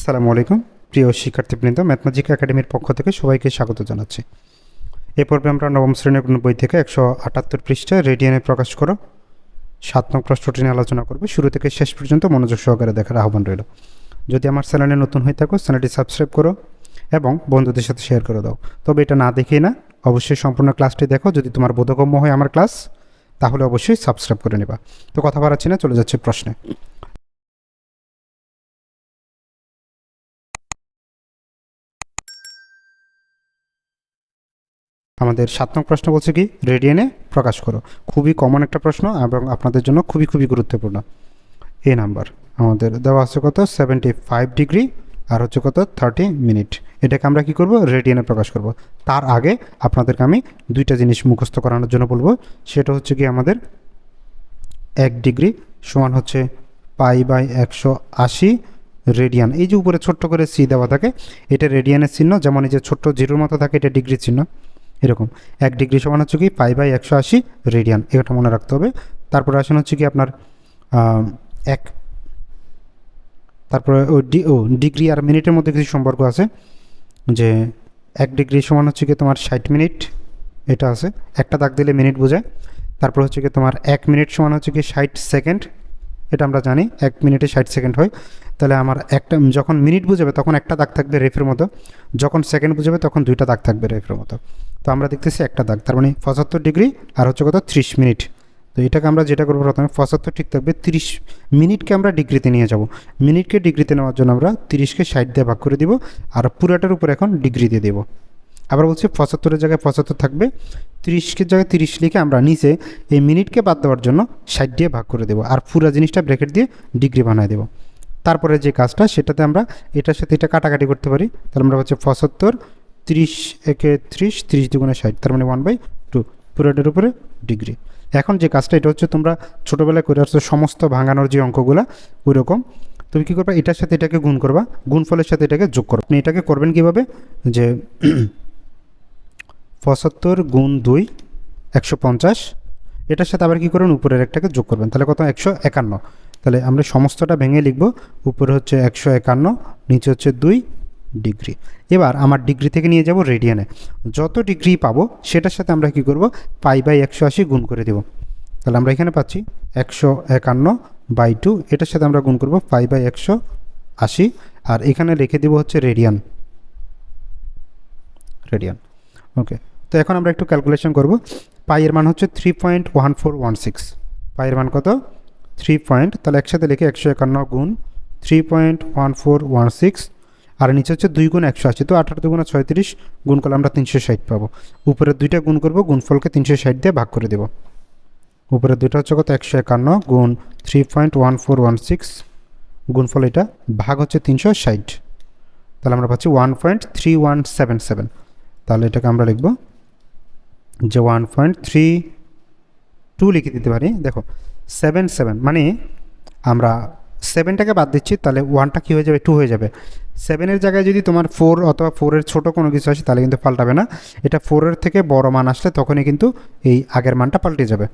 আসসালামু আলাইকুম। প্রিয় শিক্ষার্থীবৃন্দ ম্যাথমেটিক একাডেমির পক্ষ থেকে সবাইকে স্বাগত জানাচ্ছি। এ পর্বে আমরা নবম শ্রেণির কোনো বই থেকে একশো আটাত্তর পৃষ্ঠায় রেডিয়ানে প্রকাশ করো সাত নং প্রশ্নটি নিয়ে আলোচনা করবে। শুরু থেকে শেষ পর্যন্ত মনোযোগ সহকারে দেখার আহ্বান রইল। যদি আমার চ্যানেলে নতুন হয়ে থাকো, চ্যানেলটি সাবস্ক্রাইব করো এবং বন্ধুদের সাথে শেয়ার করে দাও। তবে এটা না দেখেই না, অবশ্যই সম্পূর্ণ ক্লাসটি দেখো। যদি তোমার বোধগম্য হয় আমার ক্লাস, তাহলে অবশ্যই সাবস্ক্রাইব করে নেবা। তো কথা বাড়াচ্ছি না, চলে যাচ্ছে প্রশ্নে। আমাদের সাত নং প্রশ্ন বলছে কি? রেডিয়ানে প্রকাশ করো। খুবই কমন একটা প্রশ্ন এবং আপনাদের জন্য খুবই খুবই গুরুত্বপূর্ণ। এই নাম্বার আমাদের দেওয়া আছে কত? সেভেন্টি ফাইভ ডিগ্রি আর হচ্ছে কত? থার্টি মিনিট এটাকে আমরা কি করব? রেডিয়ানে প্রকাশ করব। তার আগে আপনাদেরকে আমি দুইটা জিনিস মুখস্থ করানোর জন্য বলব। সেটা হচ্ছে কি আমাদের এক ডিগ্রি সমান হচ্ছে পাই বাই একশো আশি রেডিয়ান এই যে উপরে ছোট্ট করে সি দেওয়া থাকে, এটা রেডিয়ানের চিহ্ন। যেমন এই যে ছোট্ট জিরোর মতো থাকে, এটা ডিগ্রি চিহ্ন। এরকম। এক ডিগ্রি সমান হচ্ছে কি পাই বাই একশো আশি রেডিয়ান এটা মনে রাখতে হবে। তারপরে আসেন হচ্ছে কি আপনার এক। তারপরে ও ডি, ও, ডিগ্রি আর মিনিটের মধ্যে কিছু সম্পর্ক আছে। যে এক ডিগ্রি সমান হচ্ছে কি তোমার ষাট মিনিট, এটা আছে। একটা দাগ দিলে মিনিট বোঝায়। তারপর হচ্ছে কি তোমার এক মিনিট সমান হচ্ছে কি ষাট সেকেন্ড, এটা আমরা জানি, এক মিনিটে ষাট সেকেন্ড হয়। তাহলে আমার একটা, যখন মিনিট বুঝাবে তখন একটা দাগ থাকবে রেফের মতো। যখন সেকেন্ড বুঝাবে তখন দুইটা দাগ থাকবে রেফের মতো। তো আমরা দেখতেছি একটা দাগ, তার মানে পঁচাত্তর ডিগ্রি আর হচ্ছে কত? ত্রিশ মিনিট। তো এটাকে আমরা যেটা করব প্রথমে, পঁচাত্তর ঠিক থাকবে তিরিশ মিনিটকে আমরা ডিগ্রিতে নিয়ে যাব। মিনিটকে ডিগ্রিতে নেওয়ার জন্য আমরা তিরিশকে ষাট দিয়ে ভাগ করে দিব আর পুরাটার উপর এখন ডিগ্রি দিয়ে দেবো। আবার বলছি পঁচাত্তরের জায়গায় পঁচাত্তর থাকবে, তিরিশকে জায়গায় তিরিশ লিখে আমরা নিচে এই মিনিটকে বাদ দেওয়ার জন্য ষাট দিয়ে ভাগ করে দেবো আর পুরো জিনিসটা ব্র্যাকেট দিয়ে ডিগ্রি বানিয়ে দেবো। তারপরে যে কাজটা, সেটাতে আমরা এটার সাথে এটা কাটাকাটি করতে পারি। তাহলে আমরা হচ্ছে পঁচাত্তর তিরিশ, একে ত্রিশ, তিরিশ দুগুণে ষাট, তার মানে ওয়ান বাই টু পুরোটার উপরে ডিগ্রি এখন যে কাজটা, এটা হচ্ছে তোমরা ছোটোবেলায় করে আসছো, সমস্ত ভাঙানোর যে অঙ্কগুলো ওই রকম তুমি কী করবা? এটার সাথে এটাকে গুণ করবা, গুণফলের সাথে এটাকে যোগ করো। আপনি এটাকে করবেন কীভাবে? যে পঁচাত্তর গুণ দুই, একশো পঞ্চাশ। এটার সাথে আবার কী করবেন? উপরের একটাকে যোগ করবেন। তাহলে কত? একশো একান্ন। তাহলে আমরা সমস্তটা ভেঙে লিখব, উপরে হচ্ছে একশো একান্ন, নিচে হচ্ছে দুই ডিগ্রি। এবার আমার ডিগ্রি থেকে নিয়ে যাব রেডিয়ানে। যত ডিগ্রি পাবো, সেটার সাথে আমরা কি করব? পাই বাই একশো আশি গুণ করে দেব। তাহলে আমরা এখানে পাচ্ছি একশো একান্ন বাই টু। এটার সাথে আমরা গুণ করব পাই বাই একশো আশি। আর এখানে রেখে দেবো হচ্ছে রেডিয়ান। রেডিয়ান। ওকে। তো এখন আমরা একটু ক্যালকুলেশন করব। পাইয়ের মান হচ্ছে three point one four one six. পাইয়ের মান কত? Three point. তাহলে একসাথে লিখে একশো একান্ন গুণ three point one four one six. আর নিচে হচ্ছে দুই গুণ একশো আশি। তো আঠারো দুগুণ ছয়ত্রিশ গুণ করলে আমরা তিনশো ষাট পাবো। উপরে দুইটা গুণ করব, গুণফলকে তিনশো ষাট দিয়ে ভাগ করে দেবো। উপরে দুইটা হচ্ছে কত? একশো একান্ন গুণ three point one four one six. গুণফল এটা ভাগ হচ্ছে তিনশো ষাট। তাহলে আমরা পাচ্ছি one point three one seven seven. তাহলে এটাকে আমরা লিখব যে ওয়ান পয়েন্ট থ্রি টু লিখে দিতে পারি। দেখো, সেভেন সেভেন মানে আমরা সেভেনটাকে বাদ দিচ্ছি, তাহলে ওয়ানটা কী হয়ে যাবে? টু হয়ে যাবে। সেভেনের জায়গায় যদি তোমার ফোর অথবা ফোরের ছোটো কোনো কিছু আসে, তাহলে কিন্তু পাল্টাবে না। এটা ফোরের থেকে বড় মান আসলে তখনই কিন্তু এই আগের মানটা পাল্টে যাবে।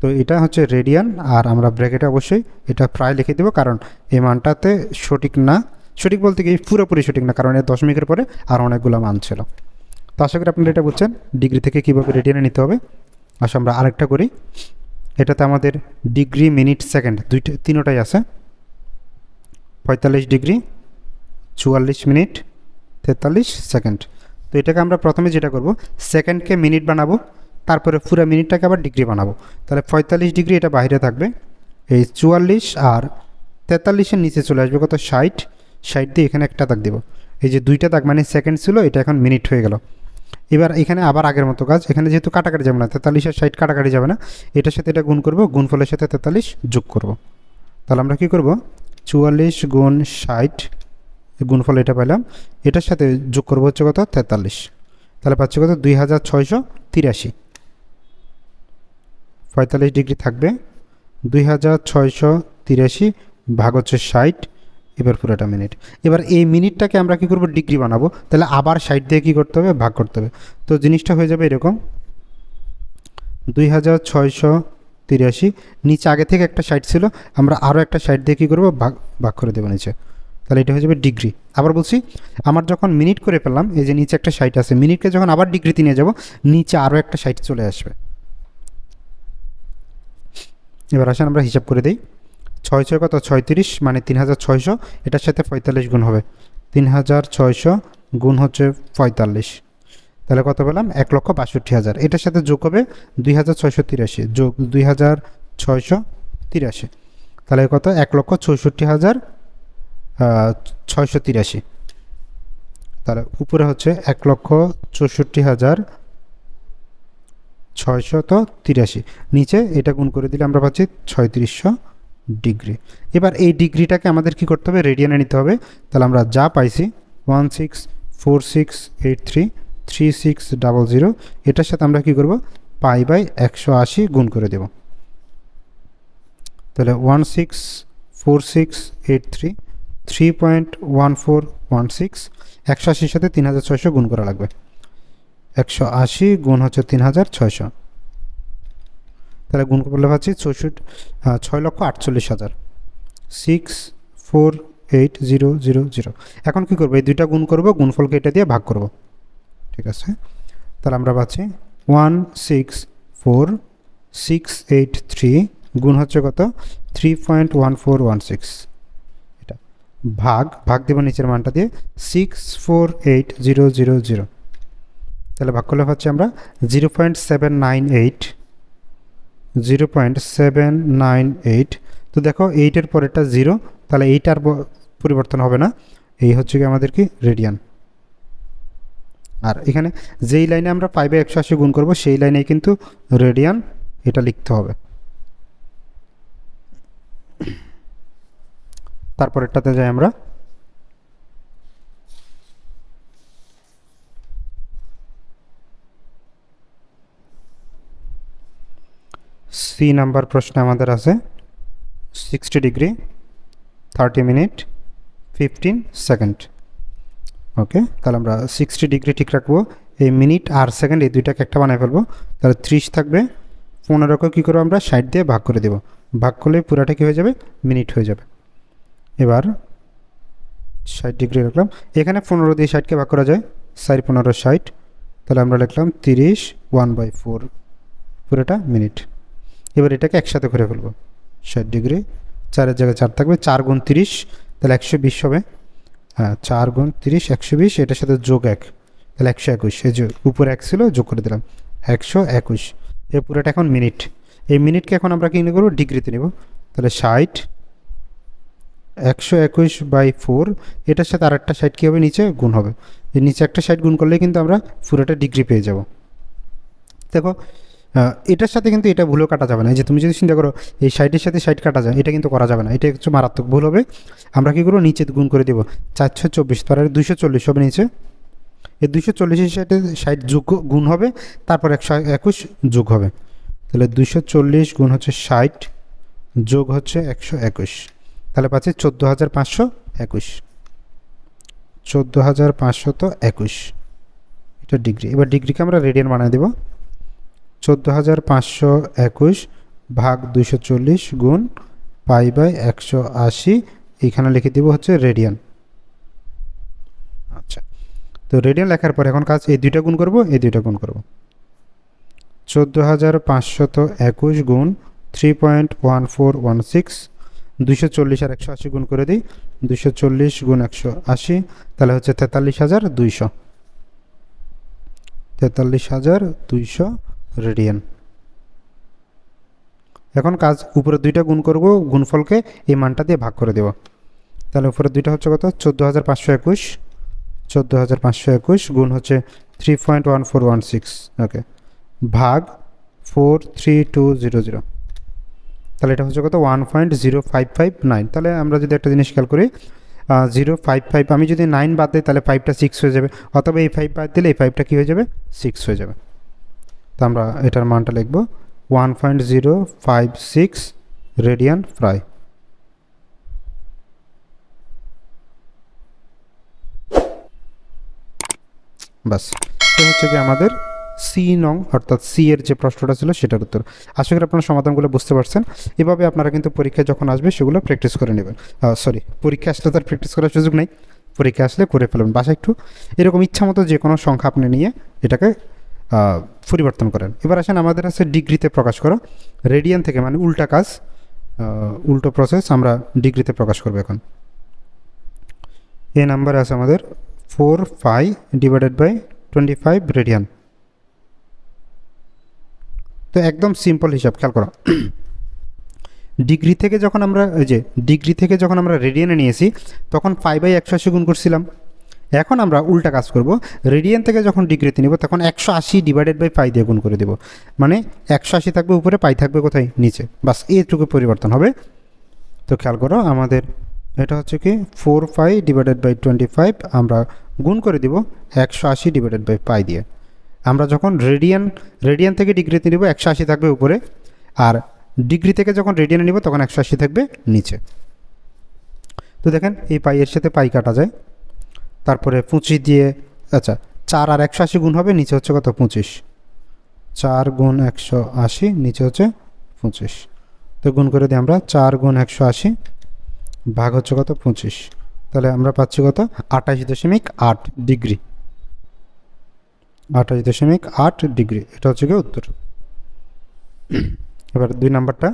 তো এটা হচ্ছে রেডিয়ান আর আমরা ব্র্যাকেটে অবশ্যই এটা প্রায় লিখে দেবো, কারণ এই মানটাতে সঠিক না। সঠিক বলতে কি, পুরোপুরি সঠিক না, কারণ এর দশমিকের পরে আর অনেকগুলো মান ছিল। তো আশা করি আপনারা এটা বুঝছেন ডিগ্রি থেকে কীভাবে রেডিয়ানে নিতে হবে। আসলে আমরা আরেকটা করি। এটাতে আমাদের ডিগ্রি মিনিট সেকেন্ড দুইটা, তিনোটাই আছে। পঁয়তাল্লিশ ডিগ্রি, চুয়াল্লিশ মিনিট, তেতাল্লিশ সেকেন্ড। তো এটাকে আমরা প্রথমে যেটা করব, সেকেন্ডকে মিনিট বানাবো, তারপরে পুরো মিনিটটাকে আবার ডিগ্রি বানাবো। তাহলে পঁয়তাল্লিশ ডিগ্রি এটা বাইরে থাকবে, এই চুয়াল্লিশ আর তেতাল্লিশের নিচে চলে আসবে কত? ষাট। ষাট দিয়ে এখানে একটা দাগ দেব। এই যে দুইটা দাগ মানে সেকেন্ড ছিল, এটা এখন মিনিট হয়ে গেল। এবার এখানে আবার আগের মতো কাজ, এখানে যেহেতু কাটাকাটি যাবে না, তেতাল্লিশ আর ষাট কাটাকাটি যাবে না, এটার সাথে এটা গুণ করব, গুণফলের সাথে তেতাল্লিশ যোগ করব। তাহলে আমরা কী করব? চুয়াল্লিশ গুণ ষাট, গুণফল এটা পেলাম এটার সাথে যোগ করব হচ্ছে কত? তেতাল্লিশ। তাহলে পাচ্ছি কত? দুই হাজার ছয়শো তিরাশি। পঁয়তাল্লিশ ডিগ্রি থাকবে। দুই হাজার ছয়শো তিরাশি ভাগ হচ্ছে ষাট। এবার পুরোটা মিনিট। এবার এই মিনিটটাকে আমরা কী করব? ডিগ্রি বানাবো। তাহলে আবার ষাট দিয়ে কী করতে হবে? ভাগ করতে হবে। তো জিনিসটা হয়ে যাবে এরকম। দুই হাজার ছয়শো তিরাশি, নিচে আগে থেকে একটা ষাট ছিল, আমরা আরও একটা ষাট দিয়ে কী করব? ভাগ ভাগ করে দেবো নিচে। তাহলে এটা হয়ে যাবে ডিগ্রি আবার বলছি, আমার যখন মিনিট করে ফেললাম এই যে নিচে একটা সাইট আছে মিনিটকে যখন আবার ডিগ্রিতে নিয়ে যাব, নিচে আরও একটা সাইট চলে আসবে। এবার আসেন আমরা হিসাব করে দিই। ছয় ছয় কত? ছয়ত্রিশ মানে তিন হাজার ছয়শো, এটার সাথে পঁয়তাল্লিশ গুণ হবে। তিন হাজার ছয়শো গুণ হচ্ছে পঁয়তাল্লিশ। তাহলে কত পেলাম? এক লক্ষ বাষট্টি হাজার। এটার সাথে যোগ হবে দুই হাজার ছয়শো তিরাশি। যোগ দুই হাজার ছয়শো তিরাশি। তাহলে কত? এক লক্ষ চৌষট্টি হাজার ছয়শো তিরাশি। তাহলে উপরে হচ্ছে এক লক্ষ চৌষট্টি হাজার ছয়শত তিরাশি। নিচে এটা গুণ করে দিলে আমরা পাচ্ছি ছয়ত্রিশশো ডিগ্রি। এবার এই ডিগ্রিটাকে আমাদের কি করতে হবে? রেডিয়ানে নিতে হবে। তাহলে আমরা যা পাইছি, one six four six eight three three six double zero এটার সাথে আমরা কি করব? পাই বাই একশো আশি গুণ করে দেব। তাহলে one six four six eight three three point one four one six একশো আশির সাথে তিন হাজার ছয়শো গুণ করা লাগবে। একশো আশি গুণ হচ্ছে তিন হাজার ছয়শো। তাহলে গুণ করলে পাচ্ছি চৌষট্টি ছয় লক্ষ আটচল্লিশ হাজার। Six four eight zero zero zero এখন কী করব? এই দুইটা গুণ করব, গুণফলকে এটা দিয়ে ভাগ করব। ঠিক আছে? তাহলে আমরা পাচ্ছি one six four six eight three গুণ হচ্ছে কত? Three point one four one six এটা ভাগ ভাগ দেবো নিচের মানটা দিয়ে six four eight zero zero zero তাহলে ভাগ করলে হচ্ছে আমরা zero point seven nine eight zero point seven nine eight তো দেখো এইটের পরেরটা জিরো তাহলে এইটার পরিবর্তন হবে না। এই হচ্ছে কি আমাদের কি? রেডিয়ান আর এখানে যেই লাইনে আমরা পাইবে একশো আশি গুণ করব, সেই লাইনে কিন্তু রেডিয়ান এটা লিখতে হবে। তারপরেরটাতে যাই আমরা। সি নাম্বার প্রশ্ন আমাদের আছে sixty degree thirty minute fifteen second okay তাহলে আমরা সিক্সটি ডিগ্রি ঠিক রাখব। এই মিনিট আর সেকেন্ড এই দুইটাকে একটা বানায় ফেলব। তাহলে ত্রিশ থাকবে। পনেরোকে কী করব আমরা? ষাট দিয়ে ভাগ করে দেবো। ভাগ করলে পুরাটা কী হয়ে যাবে? মিনিট হয়ে যাবে। এবার ষাট ডিগ্রি রাখলাম। এখানে পনেরো দিয়ে ষাটকে ভাগ করা যায়। সাইড পনেরো, ষাট। তাহলে আমরা লিখলাম তিরিশ ওয়ান বাই ফোর পুরোটা মিনিট এবার এটাকে একসাথে করে ফেলব। ষাট ডিগ্রি চারের জায়গায় চার থাকবে। চার গুণ তিরিশ। তাহলে একশো বিশ হবে। হ্যাঁ চার গুণ তিরিশ, একশো বিশ, এটার সাথে যোগ এক। তাহলে একশো একুশ। এই যে উপরে এক ছিল, যোগ করে দিলাম। একশো একুশ। এর পুরোটা এখন মিনিট। এই মিনিটকে এখন আমরা কী করব? ডিগ্রিতে নেব। তাহলে ষাট, একশো একুশ বাই ফোর, এটার সাথে আরেকটা সাইড কী হবে? নিচে গুণ হবে। এই নিচে একটা সাইড গুণ করলে কিন্তু আমরা পুরোটা ডিগ্রি পেয়ে যাব। দেখো এটার সাথে কিন্তু এটা ভুলও কাটা যাবে না। যে তুমি যদি চিন্তা করো, এই সাইডের সাথে সাইড কাটা যায়, এটা কিন্তু করা যাবে না। এটা হচ্ছে মারাত্মক ভুল হবে। আমরা কী করব? নিচে গুণ করে দেবো। চারশো চব্বিশ তার দুশো চল্লিশ হবে নিচে। এই দুশো চল্লিশের সাইডে সাইড যোগ গুণ হবে, তারপর একশো একুশ যোগ হবে। তাহলে দুশো চল্লিশ গুণ হচ্ছে ষাট, যোগ হচ্ছে একশো একুশ। তাহলে পাচ্ছি চোদ্দ হাজার পাঁচশো একুশ। চোদ্দ হাজার পাঁচশো তো একুশ। এটা ডিগ্রি। এবার ডিগ্রিকে আমরা রেডিয়ান বানিয়ে দেবো। চোদ্দ হাজার পাঁচশো একুশ ভাগ দুশো চল্লিশ গুণ পাই বাই একশো আশি। এইখানে লিখে দিব হচ্ছে রেডিয়ান। আচ্ছা তো রেডিয়ান লেখার পর এখন কাজ এই দুইটা গুণ করব, এই দুইটা গুণ করব। চোদ্দ হাজার পাঁচশত একুশ গুণ three point one four one six দুশো চল্লিশ আর একশো আশি গুণ করে দিই দুশো চল্লিশ গুণ একশো আশি, তাহলে হচ্ছে তেতাল্লিশ হাজার দুইশো। তেতাল্লিশ হাজার দুইশো রেডিয়ান। এখন কাজ উপরে দুইটা গুণ করব, গুণফলকে এই মানটা দিয়ে ভাগ করে দেব। তাহলে উপরে দুইটা হচ্ছে কত? চোদ্দ হাজার পাঁচশো একুশ। চোদ্দ হাজার পাঁচশো একুশ গুণ হচ্ছে three point one four one six okay ভাগ four three two zero zero তাহলে এটা হচ্ছে কত? One point zero five five nine তাহলে আমরা যদি একটা জিনিস খেয়াল করি জিরো ফাইভ ফাইভ আমি যদি নাইন বাদ দিই, তাহলে ফাইভটা সিক্স হয়ে যাবে। অথবা এই ফাইভ বাদ দিলে এই ফাইভটা কী হয়ে যাবে? সিক্স হয়ে যাবে। তো আমরা এটার মানটা লিখব। One point zero five six radian fry বাস এটা হচ্ছে কি আমাদের সি নং, অর্থাৎ সি এর যে প্রশ্নটা ছিল সেটার উত্তর। আশা করি আপনারা সমাধানগুলো বুঝতে পারছেন। এভাবে আপনারা কিন্তু পরীক্ষায় যখন আসবে সেগুলো প্র্যাকটিস করে নেবেন। সরি পরীক্ষা আসলে তার প্র্যাকটিস করার সুযোগ নেই। পরীক্ষা আসলে করে ফেলবেন। বাসায় একটু এরকম ইচ্ছা মতো যে কোনো সংখ্যা আপনি নিয়ে এটাকে পরিবর্তন করেন। এবার আসেন আমাদের আছে ডিগ্রিতে প্রকাশ করা। রেডিয়ান থেকে মানে উল্টা কাজ উল্টো প্রসেস আমরা ডিগ্রিতে প্রকাশ করব এখন। এ নাম্বার আছে আমাদের four five divided by twenty five radian তো একদম সিম্পল হিসাব, খেয়াল করো। ডিগ্রি থেকে যখন আমরা ওই যে, ডিগ্রি থেকে যখন আমরা রেডিয়ানে নিয়েছি, তখন ফাইভ বাই একশো আশি গুণ করছিলাম। এখন আমরা উল্টা কাজ করব। রেডিয়ান থেকে যখন ডিগ্রিতে নিব, তখন একশো আশি ডিভাইডেড বাই পাই দিয়ে গুণ করে দেব। মানে একশো আশি থাকবে উপরে পাই থাকবে কোথায়? নিচে। বাস এইটুকু পরিবর্তন হবে। তো খেয়াল করো, আমাদের এটা হচ্ছে কি four five divided by twenty five আমরা গুণ করে দিব একশো আশি ডিভাইডেড বাই পাই দিয়ে। আমরা যখন রেডিয়ান রেডিয়ান থেকে ডিগ্রিতে নিব, একশো আশি থাকবে উপরে। আর ডিগ্রি থেকে যখন রেডিয়ানে নিব, তখন একশো আশি থাকবে নিচে। তো দেখেন, এই পাইয়ের সাথে পাই কাটা যায়। তারপরে পঁচিশ দিয়ে আচ্ছা চার আর একশো আশি গুণ হবে, নিচে হচ্ছে কত? পঁচিশ। চার গুণ একশো আশি, নিচে হচ্ছে পঁচিশ। তো গুণ করে দিই আমরা, চার গুণ একশো আশি ভাগ হচ্ছে কত? পঁচিশ। তাহলে আমরা পাচ্ছি কত? আঠাশ দশমিক আট ডিগ্রি। আঠাশ দশমিক আট ডিগ্রি, এটা হচ্ছে কি উত্তর। এবার দুই নাম্বারটা,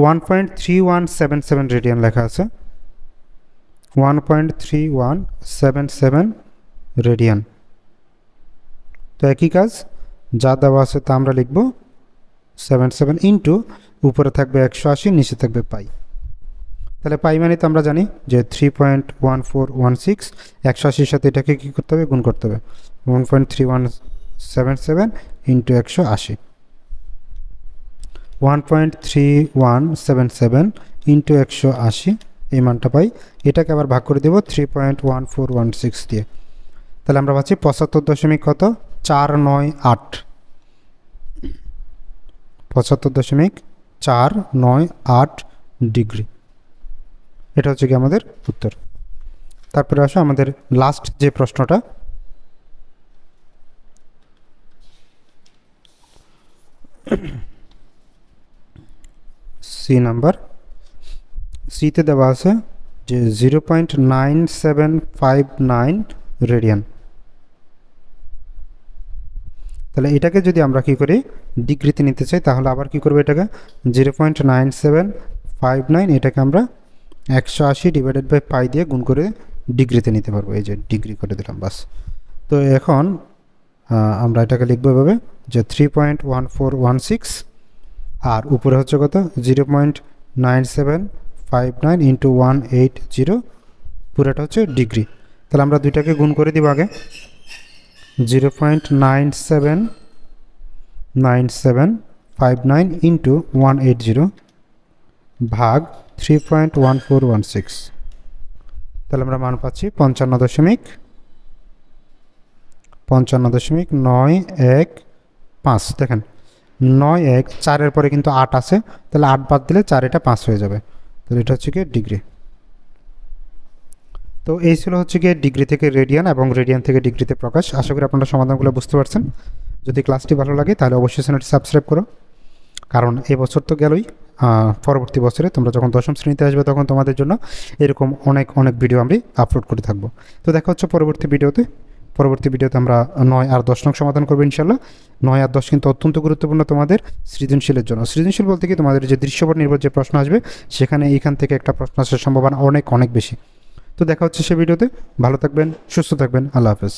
one point three one seven seven radian লেখা আছে। One point three one seven seven radian তো একই কাজ, যা দেওয়া আছে তা আমরা লিখব সেভেন সেভেন ইন্টু উপরে থাকবে একশো আশি, নিচে থাকবে পাই। তাহলে পাই মানে তো আমরা জানি যে three point one four one six একশো আশির সাথে এটাকে কী করতে হবে? গুণ করতে হবে। One point three one seven seven into একশো আশি। One point three one seven seven into একশো আশি। এই মানটা পাই। এটাকে আবার ভাগ করে দেবো three point one four one six দিয়ে। তাহলে আমরা পাচ্ছি পঁচাত্তর দশমিক কত? চার নয় আট। পঁচাত্তর দশমিক চার নয় আট ডিগ্রি। এটা হচ্ছে কি আমাদের উত্তর। তারপরে আসো আমাদের লাস্ট যে প্রশ্নটা। সি নাম্বার সিতে দেওয়া আছে যে zero point nine seven five nine radian তাহলে এটাকে যদি আমরা কি করি, ডিগ্রিতে নিতে চাই, তাহলে আবার কি করব এটাকে? Zero point nine seven five nine এটাকে আমরা একশো আশি ডিভাইডেড বাই পাই দিয়ে গুণ করে ডিগ্রিতে নিতে পারব। এই যে ডিগ্রি করে দিলাম, বাস। তো এখন আমরা এটাকে লিখব এভাবে, যে three point one four one six আর উপরে হচ্ছে কত? Zero point nine seven five nine into one eight zero পুরোটা হচ্ছে ডিগ্রি তাহলে আমরা দুইটাকে গুণ করে দিব আগে। Zero point nine seven nine seven five nine into one eight zero ভাগ three point one four one six তাহলে আমরা মান পাচ্ছি পঞ্চান্ন দশমিক পঞ্চান্ন দশমিক নয় এক পাঁচ। দেখেন, নয় এক, চারের পরে কিন্তু আট আছে। তাহলে আট বাদ দিলে চার, এটা পাঁচ হয়ে যাবে। তাহলে এটা হচ্ছে গিয়ে ডিগ্রি তো এই ছিল হচ্ছে গিয়ে ডিগ্রি থেকে রেডিয়ান এবং রেডিয়ান থেকে ডিগ্রিতে প্রকাশ। আশা করি আপনারা সমাধানগুলো বুঝতে পারছেন। যদি ক্লাসটি ভালো লাগে, তাহলে অবশ্যই চ্যানেলটি সাবস্ক্রাইব করো। কারণ এই বছর তো গেলই পরবর্তী বছরে তোমরা যখন দশম শ্রেণীতে আসবে তখন তোমাদের জন্য এরকম অনেক অনেক ভিডিও আমি আপলোড করে থাকব। তো দেখা হচ্ছে পরবর্তী ভিডিওতে পরবর্তী ভিডিওতে আমরা নয় আর দশ নং সমাধান করব ইনশাল্লাহ নয় আর দশ কিন্তু অত্যন্ত গুরুত্বপূর্ণ তোমাদের সৃজনশীলের জন্য। সৃজনশীল বলতে কি তোমাদের যে দৃশ্যপট নির্ভর যে প্রশ্ন আসবে, সেখানে এইখান থেকে একটা প্রশ্ন আসার সম্ভাবনা অনেক অনেক বেশি। তো দেখা হচ্ছে সে ভিডিওতে। ভালো থাকবেন, সুস্থ থাকবেন। আল্লাহ হাফেজ।